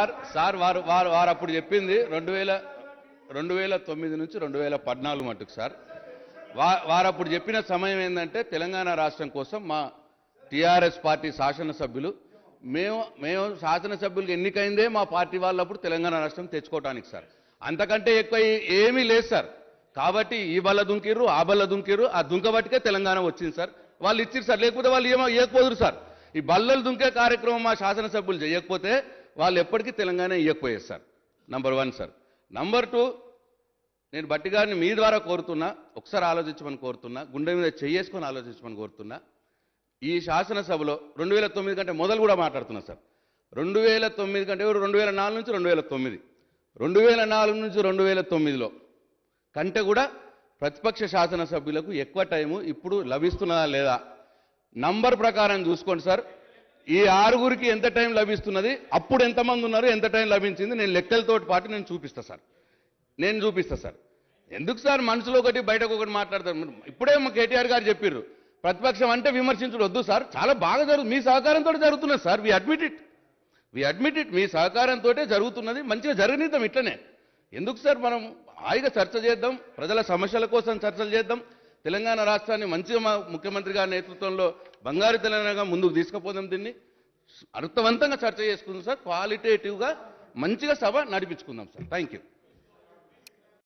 Sir sir వారు వారు వారు అప్పుడు చెప్పింది రెండు వేల రెండు వేల తొమ్మిది నుంచి రెండు వేల పద్నాలుగు మటుకు సార్. వా వారు అప్పుడు చెప్పిన సమయం ఏంటంటే తెలంగాణ రాష్ట్రం కోసం మా టీఆర్ఎస్ పార్టీ శాసనసభ్యులు మేము మేము శాసనసభ్యులకు ఎన్నికైందే మా పార్టీ వాళ్ళప్పుడు తెలంగాణ రాష్ట్రం తెచ్చుకోవటానికి సార్. అంతకంటే ఎక్కువ ఏమీ లేదు సార్. కాబట్టి ఈ బల్ల దుంకిర్రు ఆ బల్ల దుంకిర్రు ఆ దుంక బట్టికే తెలంగాణ వచ్చింది సార్. వాళ్ళు ఇచ్చిర్రు సార్ లేకపోతే వాళ్ళు ఏమో ఏకపోదురు సార్. ఈ బల్లలు దుంకే కార్యక్రమం మా శాసనసభ్యులు చేయకపోతే వాళ్ళు ఎప్పటికీ Telangana ఇవ్వకపోయారు sir. Number one sir. Number two నేను బట్టి గారిని మీ ద్వారా కోరుతున్నా ఒకసారి ఆలోచించమని కోరుతున్నా గుండె మీద చేసుకొని ఆలోచించమని కోరుతున్నా. ఈ శాసనసభలో రెండు వేల తొమ్మిది కంటే మొదలు కూడా మాట్లాడుతున్నా సార్. రెండు వేల తొమ్మిది కంటే రెండు వేల నాలుగు నుంచి రెండు వేల తొమ్మిది. రెండు వేల నాలుగు నుంచి రెండు వేల తొమ్మిదిలో కంటే కూడా ప్రతిపక్ష శాసనసభ్యులకు ఎక్కువ టైము ఇప్పుడు లభిస్తున్నదా లేదా? నంబర్ ప్రకారం చూసుకోండి సార్. ఈ ఆరుగురికి ఎంత టైం లభిస్తున్నది? అప్పుడు ఎంతమంది ఉన్నారు? ఎంత టైం లభించింది? నేను లెక్కలతో పాటు నేను చూపిస్తా సార్. నేను చూపిస్తా సార్. ఎందుకు సార్ మనసులో ఒకటి బయటకు ఒకటి మాట్లాడతారు? ఇప్పుడే మా కేటీఆర్ గారు చెప్పారు ప్రతిపక్షం అంటే విమర్శించడొద్దు సార్. చాలా బాగా జరుగు మీ సహకారంతో జరుగుతున్నది sir. We admit it we admit it మీ సహకారంతో జరుగుతున్నది. మంచిగా జరగనిద్దాం ఇట్లనే. ఎందుకు సార్ మనం హాయిగా చర్చ చేద్దాం? ప్రజల సమస్యల కోసం చర్చలు చేద్దాం. తెలంగాణ రాష్ట్రాన్ని మంచిగా మా ముఖ్యమంత్రి గారి నేతృత్వంలో బంగారు తెలంగాణగా ముందుకు తీసుకుపోదాం దీన్ని. అర్థవంతంగా చర్చ చేసుకుందాం సార్. క్వాలిటేటివ్గా మంచిగా సభ నడిపించుకుందాం సార్. Thank you